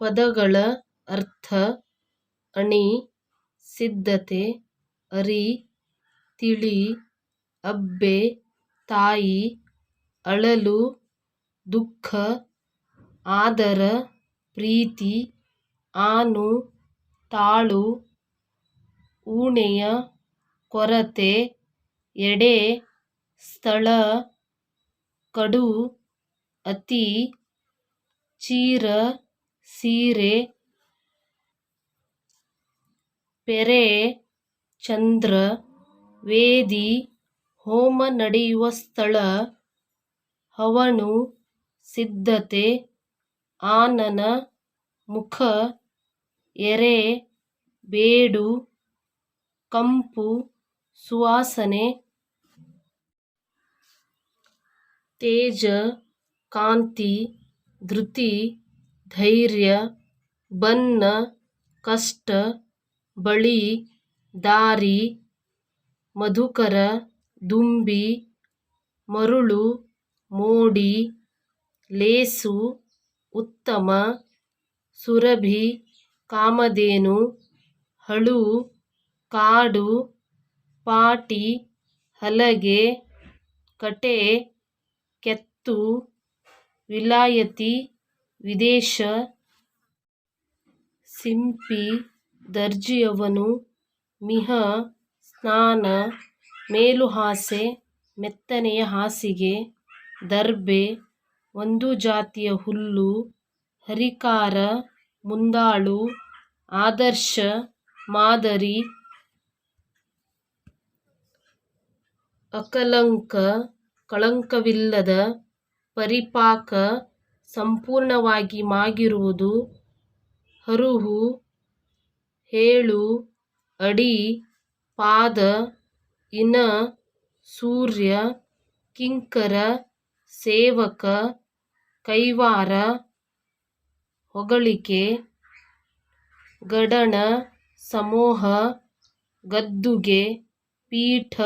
ಪದಗಳ ಅರ್ಥ ಅಣಿ, ಸಿದ್ಧತೆ, ಅರಿ, ತಿಳಿ, ಅಬ್ಬೆ, ತಾಯಿ, ಅಳಲು, ದುಃಖ, ಆದರ, ಪ್ರೀತಿ, ಆನು, ತಾಳು, ಊಣೆಯ, ಕೊರತೆ, ಎಡೆ, ಸ್ಥಳ, ಕಡು, ಅತಿ, ಚೀರ ಸೀರೆ, ಪೆರೆ, ಚಂದ್ರ, ವೇದಿ, ಹೋಮ ನಡೆಯುವ ಸ್ಥಳ, ಹವನು, ಸಿದ್ಧತೆ, ಆನನ, ಮುಖ, ಎರೆ, ಬೇಡು, ಕಂಪು, ಸುವಾಸನೆ, ತೇಜ, ಕಾಂತಿ, ಧೃತಿ ಧೈರ್ಯ ಬನ್ನ ಕಷ್ಟ, ಬಳಿ, ದಾರಿ, ಮಧುಕರ, ದುಂಬಿ, ಮರುಳು, ಮೋಡಿ, ಲೇಸು, ಉತ್ತಮ, ಸುರಭಿ, ಕಾಮಧೇನು, ಹಳು, ಕಾಡು, ಪಾಟಿ, ಹಲಗೆ, ಕಟೆ, ಕೆತ್ತು, ವಿಲಾಯತಿ ವಿದೇಶ ಸಿಂಪಿ ದರ್ಜಿಯವನು ಮಿಹ ಸ್ನಾನ ಮೇಲುಹಾಸೆ ಮೆತ್ತನೆಯ ಹಾಸಿಗೆ ದರ್ಬೆ ಒಂದು ಜಾತಿಯ ಹುಲ್ಲು ಹರಿಕಾರ ಮುಂದಾಳು ಆದರ್ಶ ಮಾದರಿ ಅಕಲಂಕ ಕಳಂಕವಿಲ್ಲದ ಪರಿಪಾಕ ಸಂಪೂರ್ಣವಾಗಿ ಮಾಗಿರುವುದು. ಹರುಹು, ಹೇಳು, ಅಡಿ, ಪಾದ, ಇನ, ಸೂರ್ಯ, ಕಿಂಕರ, ಸೇವಕ, ಕೈವಾರ, ಹೊಗಳಿಕೆ, ಗಡಣ, ಸಮೂಹ, ಗದ್ದುಗೆ, ಪೀಠ,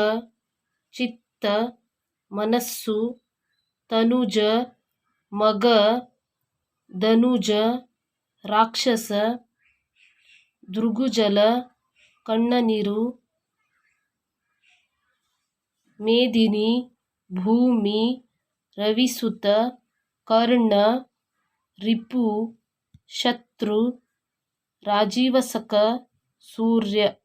ಚಿತ್ತ, ಮನಸ್ಸು, ತನುಜ ಮಗ ಧನುಜ ರಾಕ್ಷಸ ದೃಗುಜಲ ಕಣ್ಣನೀರು ಮೇದಿನಿ ಭೂಮಿ ರವಿಸುತ ಕರ್ಣ ರಿಪು ಶತ್ರು ರಾಜೀವಸಕ ಸೂರ್ಯ.